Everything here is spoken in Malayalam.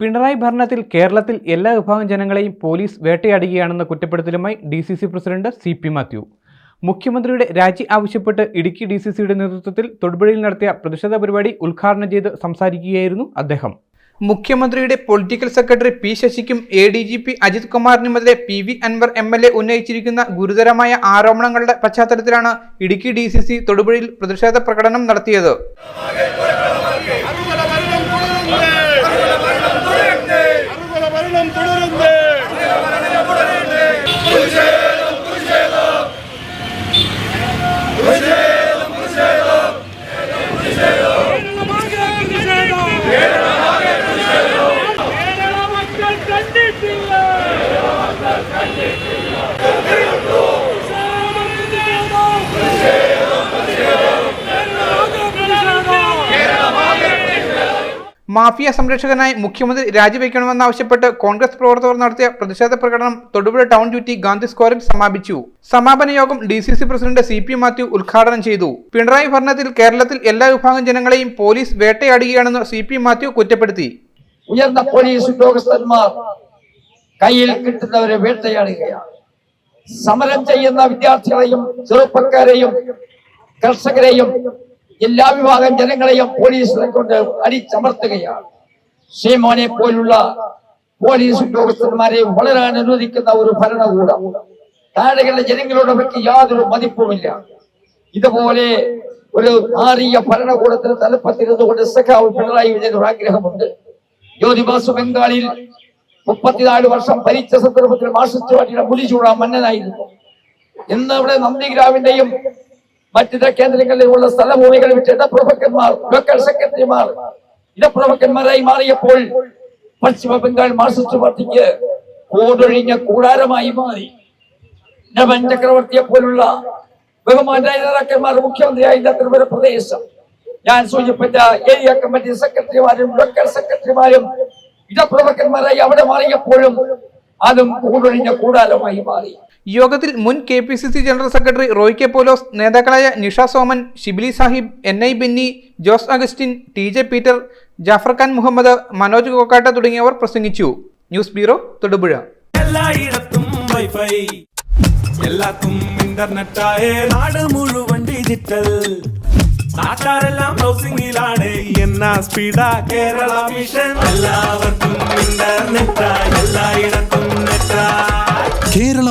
പിണറായി ഭരണത്തിൽ കേരളത്തിൽ എല്ലാ വിഭാഗം ജനങ്ങളെയും പോലീസ് വേട്ടയാടുകയാണെന്ന കുറ്റപ്പെടുത്തലുമായി D C C president C P Mathew. മുഖ്യമന്ത്രിയുടെ രാജി ആവശ്യപ്പെട്ട് ഇടുക്കി ഡി സി സിയുടെ നേതൃത്വത്തിൽ തൊടുപുഴയിൽ നടത്തിയ പ്രതിഷേധ പരിപാടി ഉദ്ഘാടനം ചെയ്ത് സംസാരിക്കുകയായിരുന്നു അദ്ദേഹം. മുഖ്യമന്ത്രിയുടെ political secretary P ശശിക്കും A D G P Ajith കുമാറിനുമെതിരെ P V Anvar M L A ഉന്നയിച്ചിരിക്കുന്ന ഗുരുതരമായ ആരോപണങ്ങളുടെ പശ്ചാത്തലത്തിലാണ് ഇടുക്കി ഡി സി സി തൊടുപുഴയിൽ പ്രതിഷേധ പ്രകടനം നടത്തിയത്. കേരള മാഫിയ സംരക്ഷകനായി മുഖ്യമന്ത്രി രാജിവെക്കണമെന്നാവശ്യപ്പെട്ട് കോൺഗ്രസ് പ്രവർത്തകർ നടത്തിയ പ്രതിഷേധ പ്രകടനം തൊടുപുഴ ടൗൺ ഡ്യൂട്ടി ഗാന്ധി സ്ക്വയറിൽ സമാപിച്ചു. സമാപന യോഗം D C C president C P Mathew ഉദ്ഘാടനം ചെയ്തു. പിണറായി ഭരണത്തിൽ കേരളത്തിൽ എല്ലാ വിഭാഗം ജനങ്ങളെയും പോലീസ് വേട്ടയാടുകയാണെന്ന് സി പി മാത്യു കുറ്റപ്പെടുത്തി. ഉയർന്ന പോലീസ് ഉദ്യോഗസ്ഥന്മാർ കയ്യിൽ കിട്ടുന്നവരെ വേട്ടയാടുകയാണ്. സമരം ചെയ്യുന്ന വിദ്യാർത്ഥികളെയും ചെറുപ്പക്കാരെയും കർഷകരെയും എല്ലാ വിഭാഗം ജനങ്ങളെയും പോലീസിനെ കൊണ്ട് അടിച്ചമർത്തുകയാണ്. ഷീമോനെ പോലുള്ള പോലീസ് ഉദ്യോഗസ്ഥന്മാരെ വളരാൻ അനുവദിക്കുന്ന ഒരു ഭരണകൂടം. താഴെയുള്ള ജനങ്ങളോട് അവർക്ക് യാതൊരു മതിപ്പുമില്ല. ഇതുപോലെ ഒരു മാറിയ ഭരണകൂടത്തിന് തലപ്പത്തിരുന്നുകൊണ്ട് സഖാവ് പിണറായി വിജയൻ ഒരു ആഗ്രഹമുണ്ട്. ജ്യോതിബാസു ബംഗാളിൽ മുപ്പത്തിനാല് വർഷം ഭരിച്ച സന്ദർഭത്തിൽ മാർസിസ്റ്റ് പാർട്ടിയുടെ മുടിചൂടാൻ മന്നനായിരുന്നു. ഇന്ന് ഇവിടെ നന്ദിഗ്രാമിന്റെയും മറ്റിത കേന്ദ്രങ്ങളിലുള്ള സ്ഥലഭൂമികൾ വിട്ട് ഇടപ്രഭുക്കന്മാർ ലോക്കൽ സെക്രട്ടറിമാർ ഇടപ്രഭുക്കന്മാരായി മാറിയപ്പോൾ പശ്ചിമ ബംഗാൾ മാർക്സിസ്റ്റ് പാർട്ടിക്ക് കോടൊഴിഞ്ഞ കൂടാരമായി മാറി. നവൻ ചക്രവർത്തിയെ പോലുള്ള ബഹുമാനായ നേതാക്കന്മാർ മുഖ്യമന്ത്രിയായി ത്രിപുര പ്രദേശം. ഞാൻ സൂചിപ്പിച്ച ഏരിയ കമ്മിറ്റി സെക്രട്ടറിമാരും ലോക്കൽ സെക്രട്ടറിമാരും ഇടപ്രഭുക്കന്മാരായി അവിടെ മാറിയപ്പോഴും അതും കൂടൊഴിഞ്ഞ കൂടാലമായി മാറി. യോഗത്തിൽ മുൻ K P C C general secretary Roy K Paulose നേതാക്കളായ Nisha Soman Shibili Sahib N I Benny Jose Augustine T J Peter Jafar Khan Muhammad Manoj Kokkatt തുടങ്ങിയവർ പ്രസംഗിച്ചു. News bureau Thodupuzha. എല്ലായിടത്തും വൈഫൈ. എല്ലാത്തും ഇന്റർനെറ്റായേ നാട് മുഴുവൻ ഡിജിറ്റൽ. നാട്ടാരെല്ലാം ബ്രൗസിംഗിലാണ് എന്നാ സ്പീഡാ കേരള മിഷൻ. എല്ലാവർക്കും ഇന്റർനെറ്റ് എല്ലായിടത്തും